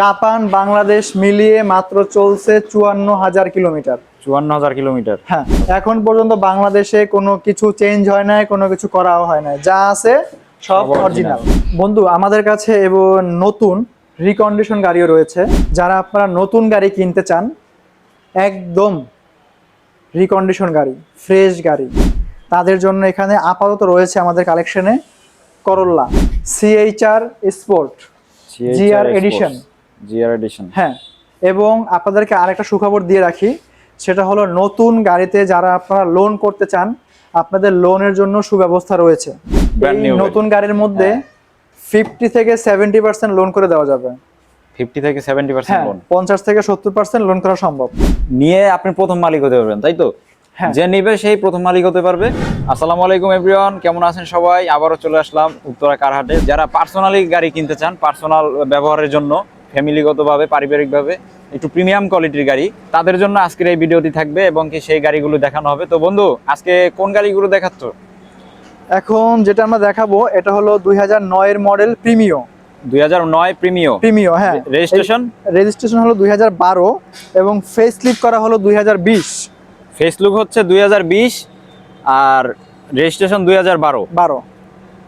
Japan Bangladesh মিলিয়ে মাত্র চলছে চুয়ান্ন হাজার কিলোমিটার। চুয়ান্ন হাজার কিলোমিটার। হ্যাঁ এখন পর্যন্ত বাংলাদেশে কোনো কিছু চেঞ্জ হয় নাই কোনো কিছু করাও হয় নাই। যা আছে সব অরিজিনাল বন্ধু আমাদের কাছে এবং নতুন রিকন্ডিশন গাড়িও রয়েছে। যারা আপনারা নতুন গাড়ি কিনতে চান একদম রিকন্ডিশন গাড়ি ফ্রেশ গাড়ি। তাদের জন্য এখানে আপাতত রয়েছে আমাদের কালেকশনে Corolla CHR sport GR edition। GR edition হ্যাঁ এবং আপনাদেরকে আরেকটা সুখবর দিয়ে রাখি সেটা হলো নতুন গাড়িতে যারা আপনারা লোন করতে চান আপনাদের লোনের জন্য সুব্যবস্থা রয়েছে। নতুন গাড়ির মধ্যে হ্যাঁ। ফিফটি থেকে সেভেন্টি পার্সেন্ট লোন করে দেওয়া যাবে। ফিফটি থেকে সেভেন্টি পার্সেন্ট হ্যাঁ লোন পঞ্চাশ থেকে সত্তর পার্সেন্ট লোন করা সম্ভব। নিয়ে আপনি প্রথম মালিক হতে পারবেন তাই তো? হ্যাঁ। যে নিবে সেই প্রথম মালিক হতে পারবে। আসসালামু আলাইকুম এভরিওয়ান কেমন আছেন সবাই? আবারও চলে আসলাম উত্তরা কারহাটে যারা পার্সোনালি গাড়ি কিনতে চান পার্সোনাল ব্যবহারের জন্য ফ্যামিলিগতভাবে পারিবারিকভাবে একটু প্রিমিয়াম কোয়ালিটির গাড়ি। তাদের জন্য আজকের এই ভিডিওটি থাকবে এবং কি সেই গাড়িগুলো দেখানো হবে। তো বন্ধু আজকে কোন গাড়িগুলো দেখাচ্ছ? এখন যেটা আমরা দেখাবো এটা হলো দুই হাজার নয়ের মডেল প্রিমিও। দুই হাজার নয় প্রিমিও। প্রিমিও হ্যাঁ। রেজিস্ট্রেশন রেজিস্ট্রেশন হলো দুই হাজার বারো এবং ফেস লিপ করা হলো দুই হাজার বিশ। ফেসলুক হচ্ছে দুই হাজার বিশ আর রেজিস্ট্রেশন দুই হাজার বারো। বারো।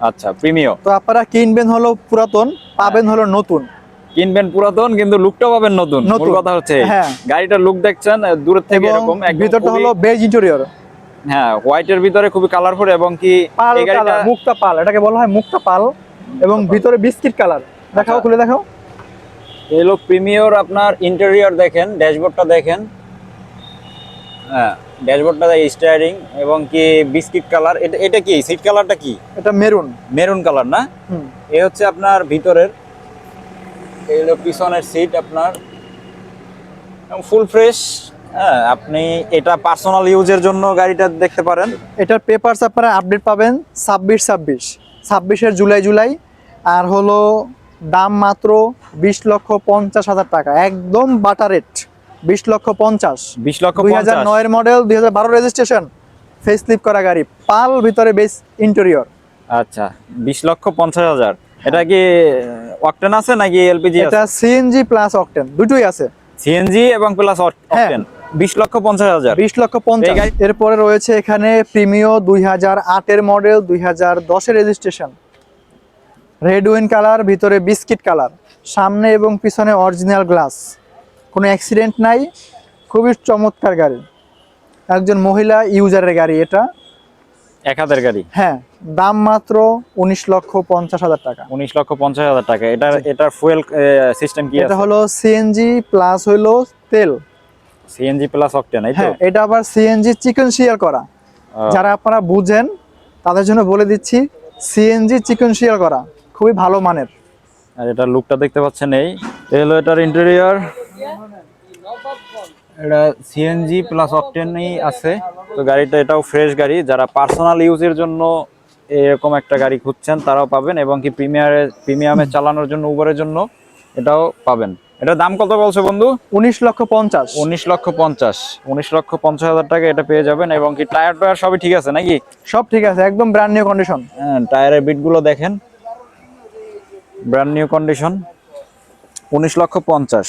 আচ্ছা প্রিমিও। তো আপনারা কিনবেন হলো পুরাতন পাবেন হলো নতুন। কিনবেন পুরাতন কিন্তু লুকটা পাবেন নতুন। নতুন। কথা হচ্ছে। হ্যাঁ। গাড়িটার লুক দেখছেন দূর থেকে এরকম ভিতরটা হলো বেজ ইন্টেরিয়র হ্যাঁ হোয়াইটের ভিতরে খুবই কালারফুল এবং কি এই গাড়িটা কালার মুক্তা পাল এটাকে বলা হয় মুক্তা পাল এবং ভিতরে বিস্কিট কালার। দেখাও আচ্ছা। খুলে দেখাও। এই হলো প্রিমিয়র আপনার ইন্টেরিয়র দেখেন ড্যাশবোর্ডটা দেখেন। হ্যাঁ ড্যাশবোর্ডটা স্টায়ারিং এবং কি বিস্কিট কালার। এটা এটা কি? সিট কালারটা কি? এটা মেরুন। মেরুন কালার না? এই হচ্ছে আপনার ভিতরের এই হলো পিছনের সিট আপনার। ফুল ফ্রেশ হ্যাঁ আপনি এটা পার্সোনাল ইউজের জন্য গাড়িটা দেখতে পারেন। এটার পেপারস আপনারা আপডেট পাবেন ছাব্বিশ ছাব্বিশ। ছাব্বিশের জুলাই জুলাই আর হলো দাম মাত্র বিশ লক্ষ পঞ্চাশ হাজার টাকা। একদম বাটা রেট বিশ লক্ষ পঞ্চাশ। বিশ লক্ষ দুই হাজার নয়ের মডেল দুই হাজার বারো রেজিস্ট্রেশন ফেস লিপ করা গাড়ি পাল ভিতরে বেস ইন্টেরিয়র আচ্ছা বিশ লক্ষ পঞ্চাশ হাজার। এটা কি অকটেন আছে নাকি এলপিজি এটা সিএনজি প্লাস অকটেন দুটোই আছে। সিএনজি এবং প্লাস হ্যাঁ। অকটেন বিশ লক্ষ পঞ্চাশ হাজার। বিশ লক্ষ পঞ্চাশ। এরপরে রয়েছে এখানে প্রিমিও দুই হাজার আটের মডেল দুই হাজার দশের রেজিস্ট্রেশন রেড উইন কালার ভিতরে বিস্কিট কালার সামনে এবং পিছনে অরিজিনাল গ্লাস কোনো অ্যাক্সিডেন্ট নাই। খুবই চমৎকার গাড়ি। একজন মহিলা ইউজারের গাড়ি এটা। এক হাজার গাড়ি? হ্যাঁ দাম মাত্র উনিশ লক্ষ পঞ্চাশ হাজার টাকা। উনিশ লক্ষ পঞ্চাশ হাজার টাকা। এটার এটার ফুয়েল সিস্টেম কি এটা হলো সিএনজি প্লাস হলো তেল। সিএনজি প্লাস অকটেন এই তো? হ্যাঁ এটা আবার সিএনজি চিকেন শিয়ার করা। যারা আপনারা বুঝেন তাদের জন্য বলে দিচ্ছি সিএনজি চিকেন শিয়ার করা। খুবই ভালো মানের। আর এটার লুকটা দেখতে পাচ্ছেন এই। এই হলো এটার ইন্টেরিয়র এটা সিএনজি প্লাস অকটেনই আছে। তো গাড়িটা এটাও ফ্রেশ গাড়ি। যারা পার্সোনাল ইউজের জন্য এরকম একটা গাড়ি খুঁজছেন তারাও পাবেন এবং কি প্রিমিয়ারে প্রিমিয়ামে চালানোর জন্য উবারের জন্য এটাও পাবেন। এটার দাম কত বলছো বন্ধু? উনিশ লক্ষ পঞ্চাশ। উনিশ লক্ষ পঞ্চাশ। উনিশ লক্ষ পঞ্চাশ হাজার টাকা এটা পেয়ে যাবেন এবং কি টায়ার টায়ার সবই ঠিক আছে নাকি? সব ঠিক আছে একদম ব্র্যান্ড নিউ কন্ডিশন হ্যাঁ, টায়ারের বিটগুলো দেখেন। ব্র্যান্ড নিউ কন্ডিশন উনিশ লক্ষ পঞ্চাশ।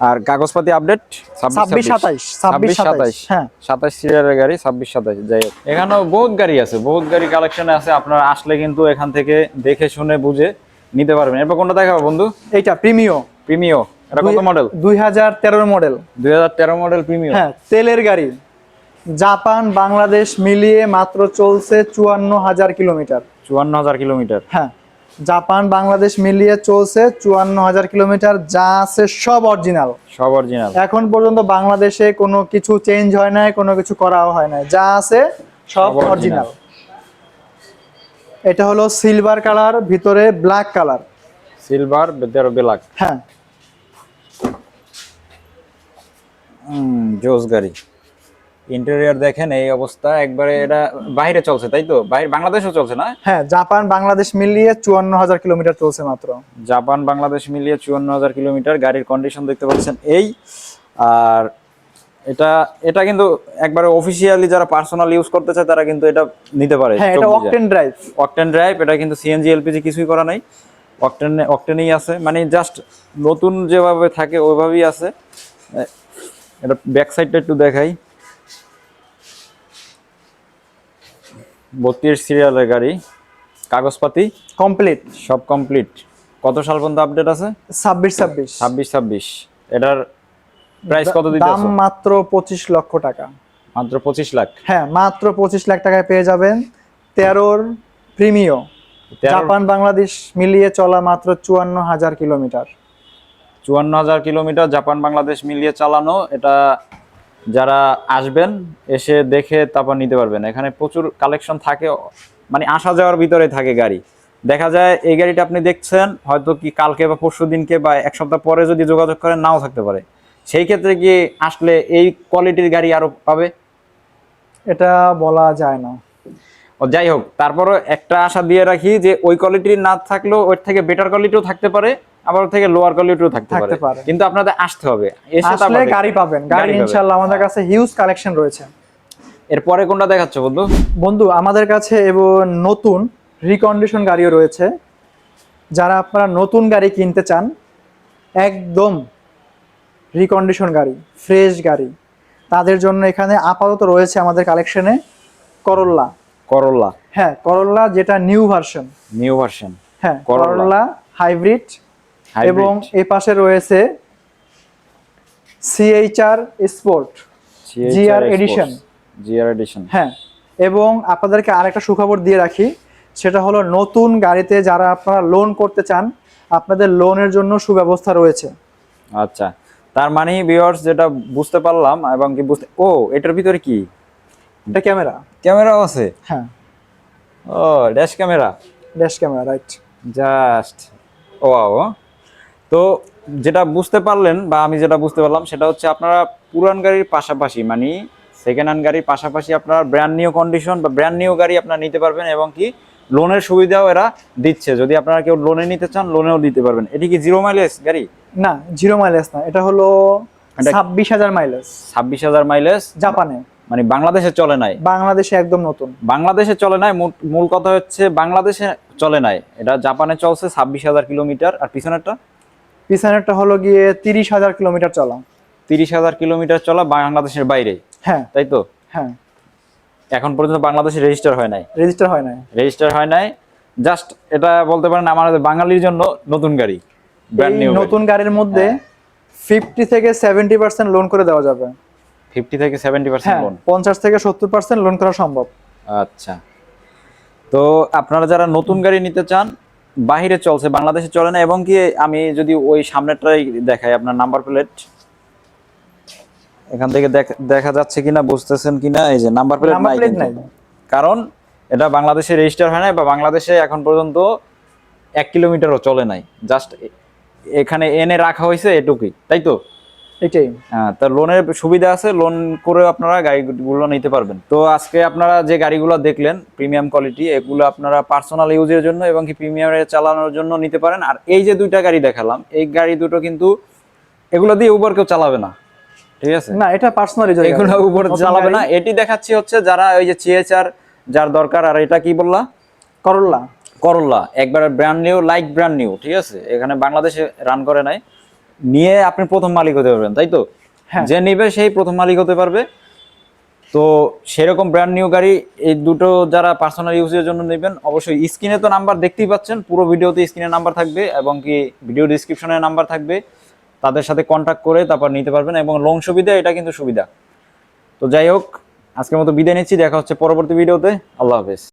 আর কাগজপাতি আপডেট ছাব্বিশ সাতাইশ ছাব্বিশ সাতাইশ। হ্যাঁ। সাতাইশ সিরিয়ালের গাড়ি ছাব্বিশ সাতাইশ যাই হোক। এখানেও বহুত গাড়ি আছে বহুত গাড়ি কালেকশনে আছে আপনারা আসলে কিন্তু এখান থেকে দেখে শুনে বুঝে নিতে পারবেন। এরপর কোনটা দেখাবো বন্ধু? এইটা প্রিমিও প্রিমিও এটা কত মডেল দুই হাজার তেরোর মডেল দুই হাজার তেরো মডেল প্রিমিও হ্যাঁ তেলের গাড়ি। জাপান বাংলাদেশ মিলিয়ে মাত্র চলছে চুয়ান্ন হাজার কিলোমিটার। চুয়ান্ন হাজার কিলোমিটার। হ্যাঁ। জাপান বাংলাদেশ মিলিয়ে চলছে চুয়ান্ন হাজার কিলোমিটার যা আছে সব অরিজিনাল। সব অরিজিনাল। এখন পর্যন্ত বাংলাদেশে কোনো কিছু চেঞ্জ হয় নাই কোনো কিছু করাও হয় নাই। যা আছে সব অরিজিনাল। এটা হলো সিলভার কালার ভিতরে ব্ল্যাক কালার সিলভার তেরো বেলাক হ্যাঁ। জোস গাড়ি। ইন্টেরিয়র দেখেন এই অবস্থা। একবারে এটা বাইরে চলছে তাই তো? বাইরে বাংলাদেশও চলছে না? হ্যাঁ জাপান বাংলাদেশ মিলিয়ে চুয়ান্ন হাজার কিলোমিটার চলছে মাত্র। জাপান বাংলাদেশ মিলিয়ে চুয়ান্ন হাজার কিলোমিটার গাড়ির কন্ডিশন দেখতে পাচ্ছেন এই। আর এটা এটা কিন্তু একবারে অফিসিয়ালি যারা পার্সোনাল ইউজ করতে চায় তারা কিন্তু এটা নিতে পারে। হ্যাঁ এটা অকটেন ড্রাইভ অকটেন ড্রাইভ এটা কিন্তু সিএনজি এলপিজি কিছুই করা নাই। অকটেনে অকটেনেই আছে। মানে জাস্ট নতুন যেভাবে থাকে ওইভাবেই আছে। এটা ব্যাক সাইডটা একটু দেখাই। বত্রিশ সিরিয়ালের গাড়ি কাগজপাতি? কমপ্লিট। সব কমপ্লিট। কত সাল পর্যন্ত আপডেট আছে? ছাব্বিশ ছাব্বিশ। ছাব্বিশ ছাব্বিশ। এটার প্রাইস কত দিতে দাম মাত্র পঁচিশ লক্ষ টাকা। মাত্র পঁচিশ লাখ? হ্যাঁ মাত্র পঁচিশ লাখ টাকায় পেয়ে যাবেন তেরোর প্রিমিও। জাপান বাংলাদেশ মিলিয়ে চলা মাত্র চুয়ান্ন হাজার কিলোমিটার। চুয়ান্ন হাজার কিলোমিটার জাপান বাংলাদেশ মিলিয়ে চালানো এটা যারা আসবেন এসে দেখে তারপর নিতে পারবেন। এখানে প্রচুর কালেকশন থাকে মানে আসা যাওয়ার ভিতরে থাকে গাড়ি। দেখা যায় এই গাড়িটা আপনি দেখছেন হয়তো কি কালকে বা পরশু দিনকে বা এক সপ্তাহ পরে যদি যোগাযোগ করেন নাও থাকতে পারে। সেই ক্ষেত্রে কি আসলে এই কোয়ালিটির গাড়ি আরও পাবে? এটা বলা যায় না। ও যাই হোক তারপরও একটা আশা দিয়ে রাখি যে ওই কোয়ালিটির না থাকলেও ওর থেকে বেটার কোয়ালিটিও থাকতে পারে। আবার থেকে লোয়ার কোয়ালিটিও থাকতে পারে। কিন্তু আপনাদের আসতে হবে। এসে তারপর গাড়ি পাবেন। গাড়ি। ইনশাল্লাহ আমাদের কাছে হিউজ কালেকশন রয়েছে। এরপরে কোনটা দেখাচ্ছ বন্ধু? বন্ধু আমাদের কাছে এবং নতুন রিকন্ডিশন গাড়িও রয়েছে। যারা আপনারা নতুন গাড়ি কিনতে চান একদম রিকন্ডিশন গাড়ি ফ্রেশ গাড়ি। তাদের জন্য এখানে আপাতত রয়েছে আমাদের কালেকশনে করল্লা করল্লা হ্যাঁ করল্লা যেটা নিউ ভার্সন নিউ ভার্সন হ্যাঁ। করল্লা হাইব্রিড এবং এই পাশে রয়েছে CHR sport GR edition। GR edition হ্যাঁ এবং আপনাদেরকে আরেকটা সুখবর দিয়ে রাখি সেটা হলো নতুন গাড়িতে যারা আপনারা লোন করতে চান আপনাদের লোনের জন্য সুব্যবস্থা রয়েছে। আচ্ছা তার মানে ভিউয়ার্স যেটা বুঝতে পারলাম এবং কি বুঝতে ও এটার ভিতরে কি? এটা ক্যামেরা। ক্যামেরাও আছে? হ্যাঁ। ও dash camera? Dash camera right just ও ও। তো যেটা বুঝতে পারলেন বা আমি যেটা বুঝতে পারলাম সেটা হচ্ছে আপনারা পুরান গাড়ির পাশাপাশি মানে সেকেন্ড হ্যান্ড গাড়ির পাশাপাশি আপনারা ব্র্যান্ড নিউ কন্ডিশন বা ব্র্যান্ড নিউ গাড়ি আপনারা নিতে পারবেন এবং কি লোনের সুবিধাও এরা দিচ্ছে। যদি আপনারা কেউ লোনে নিতে চান লোনেও দিতে পারবেন। এটি কি জিরো মাইলেজ গাড়ি? না জিরো মাইলেজ না এটা হলো ছাব্বিশ হাজার মাইলেজ ছাব্বিশ হাজার মাইলেজ জাপানে। মানে বাংলাদেশে চলে নাই? বাংলাদেশে একদম নতুন। বাংলাদেশে চলে নাই? মূল- কথা হচ্ছে বাংলাদেশে চলে নাই। এটা জাপানে চলছে ছাব্বিশ হাজার কিলোমিটার। আর পিছনেরটা? পিছনেরটা হলো গিয়ে তিরিশ হাজার কিলোমিটার চলা। তিরিশ হাজার কিলোমিটার চলা বাংলাদেশের বাইরে? হ্যাঁ। তাই তো? হ্যাঁ। এখন পর্যন্ত বাংলাদেশে রেজিস্টার হয় নাই? রেজিস্টার হয় নাই। রেজিস্টার হয় নাই। জাস্ট এটা বলতে পারেন আমাদের বাঙালির জন্য নতুন গাড়ি। ব্র্যান্ড নিউ নতুন গাড়ির মধ্যে হ্যাঁ। ফিফটি থেকে সেভেন্টি পার্সেন্ট লোন করে দেওয়া যাবে। ফিফটি থেকে সেভেন্টি পার্সেন্ট হ্যাঁ লোন পঞ্চাশ থেকে সত্তর পার্সেন্ট লোন করা সম্ভব। আচ্ছা। তো আপনারা যারা নতুন গাড়ি নিতে চান বাহিরে চলছে বাংলাদেশে চলে না এবং কি আমি যদি ওই সামনেটাই দেখাই আপনার নাম্বার প্লেট এখান থেকে দেখ- যাচ্ছে কিনা বুঝতেছেন কিনা এই যে নাম্বার প্লেট। নাই। কারণ এটা বাংলাদেশে রেজিস্টার হয় না বা বাংলাদেশে এখন পর্যন্ত এক কিলোমিটারও চলে নাই জাস্ট এখানে এনে রাখা হয়েছে এটুকুই তাই তো এটাই। হ্যাঁ তা লোনের সুবিধা আছে লোন করে আপনারা গাড়িগুলো নিতে পারবেন। তো আজকে আপনারা যে গাড়িগুলো দেখলেন প্রিমিয়াম কোয়ালিটি এগুলো আপনারা পার্সোনাল ইউজের জন্য এবং কি প্রিমিয়ামে চালানোর জন্য নিতে পারেন। আর এই যে দুইটা গাড়ি দেখালাম এই গাড়ি দুটো কিন্তু এগুলো দিয়ে উবার কেউ চালাবে না। ঠিক আছে? না এটা পার্সোনালি এগুলো উপর চালাবে না। এটি দেখাচ্ছি হচ্ছে যারা ওই যে সিএচআর যার দরকার আর এটা কি বললা? করল্লা করল্লা একবারে brand new like brand new ঠিক আছে? এখানে বাংলাদেশে রান করে নাই। নিয়ে আপনি প্রথম মালিক হতে পারবেন তাই তো? হ্যাঁ। যে নিবে সেই প্রথম মালিক হতে পারবে। তো সেরকম ব্র্যান্ড নিউ গাড়ি এই দুটো যারা পার্সোনাল ইউজের জন্য নেবেন অবশ্যই স্ক্রিনে তো নাম্বার দেখতেই পাচ্ছেন পুরো ভিডিওতে স্ক্রিনে নাম্বার থাকবে এবং কি ভিডিও ডিসক্রিপশনে নাম্বার থাকবে। তাদের সাথে কন্ট্যাক্ট করে তারপর নিতে পারবেন এবং লোন সুবিধা এটা কিন্তু সুবিধা। তো যাই হোক আজকের মতো বিদায় নিচ্ছি দেখা হচ্ছে পরবর্তী ভিডিওতে আল্লাহ হাফেজ।